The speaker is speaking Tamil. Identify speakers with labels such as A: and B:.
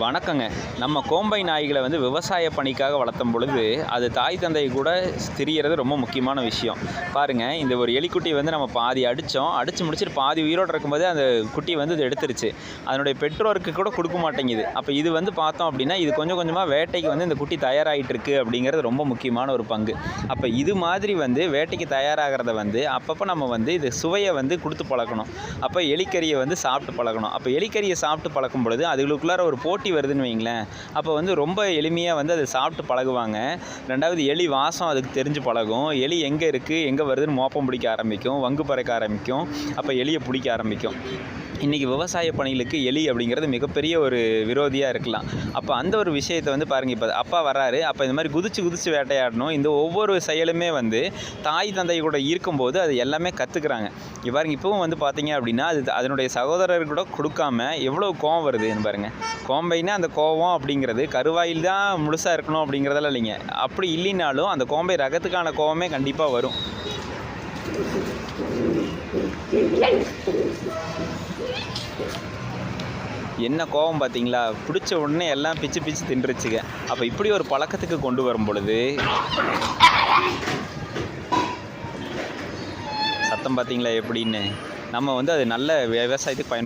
A: வணக்கங்க. நம்ம கோம்பை நாய்களை வந்து விவசாய பணிக்காக வளர்த்தும் பொழுது அது தாய் தந்தை கூட திரியறது ரொம்ப முக்கியமான விஷயம். பாருங்க இந்த ஒரு எலிக்குட்டி வந்து நம்ம பாதி அடித்தோம் அடித்து முடிச்சுட்டு பாதி உயிரோடு இருக்கும்போது அந்த குட்டி வந்து இது எடுத்துருச்சு. அதனுடைய பெற்றோருக்கு கூட கொடுக்க மாட்டேங்குது. அப்போ இது வந்து பார்த்தோம் அப்படின்னா இது கொஞ்சம் கொஞ்சமாக வேட்டைக்கு வந்து இந்த குட்டி தயாராகிட்டு இருக்கு அப்படிங்கிறது ரொம்ப முக்கியமான ஒரு பங்கு. அப்போ இது மாதிரி வந்து வேட்டைக்கு தயாராகிறத வந்து அப்பப்போ நம்ம வந்து இது சுவையை வந்து கொடுத்து பழக்கணும் அப்போ எலிக்கறியை வந்து சாப்பிட்டு பழகணும். அப்போ எலிக்கறியை சாப்பிட்டு பழக்கும் பொழுது அதுகளுக்குள்ளார ஒரு போட்டி வருதுன்னு வைங்களேன். அப்போ வந்து ரொம்ப எளிமையாக வந்து அதை சாப்பிட்டு பழகுவாங்க. ரெண்டாவது எலி வாசம் அதுக்கு தெரிஞ்சு பழகும். எலி எங்கே இருக்குது எங்கே வருதுன்னு மோப்பம் பிடிக்க ஆரம்பிக்கும். வங்கு பறக்க ஆரம்பிக்கும். அப்போ எலியை பிடிக்க ஆரம்பிக்கும். இன்றைக்கி விவசாய பணிகளுக்கு எலி அப்படிங்கிறது மிகப்பெரிய ஒரு விரோதியாக இருக்கலாம். அப்போ அந்த ஒரு விஷயத்தை வந்து பாருங்கள் இப்போ அப்பா வராரு. அப்போ இந்த மாதிரி குதிச்சு குதிச்சு வேட்டையாடணும். இந்த ஒவ்வொரு செயலுமே வந்து தாய் தந்தை கூட இருக்கும்போது அது எல்லாமே கற்றுக்குறாங்க இப்போ பாருங்க வந்து பார்த்தீங்க அப்படின்னா அது அதனுடைய சகோதரர் கூட கொடுக்காம எவ்வளோ கோவம் வருதுன்னு பாருங்கள் கோம்பைனா அந்த கோவம் அப்படிங்கிறது கருவாயில் தான் முழுசாக இருக்கணும் அப்படிங்கிறதெல்லாம் இல்லைங்க. அப்படி இல்லைனாலும் அந்த கோம்பை ரகத்துக்கான கோவமே கண்டிப்பாக வரும். என்ன கோவம் பார்த்தீங்களா? பிடிச்ச உடனே எல்லாம் பிச்சு பிச்சு தின்றுச்சுங்க. அப்போ இப்படி ஒரு பழக்கத்துக்கு கொண்டு வரும் பொழுது சத்தம் பார்த்தீங்களா எப்படின்னு? நம்ம வந்து அது நல்ல விவசாயத்துக்கு பயன்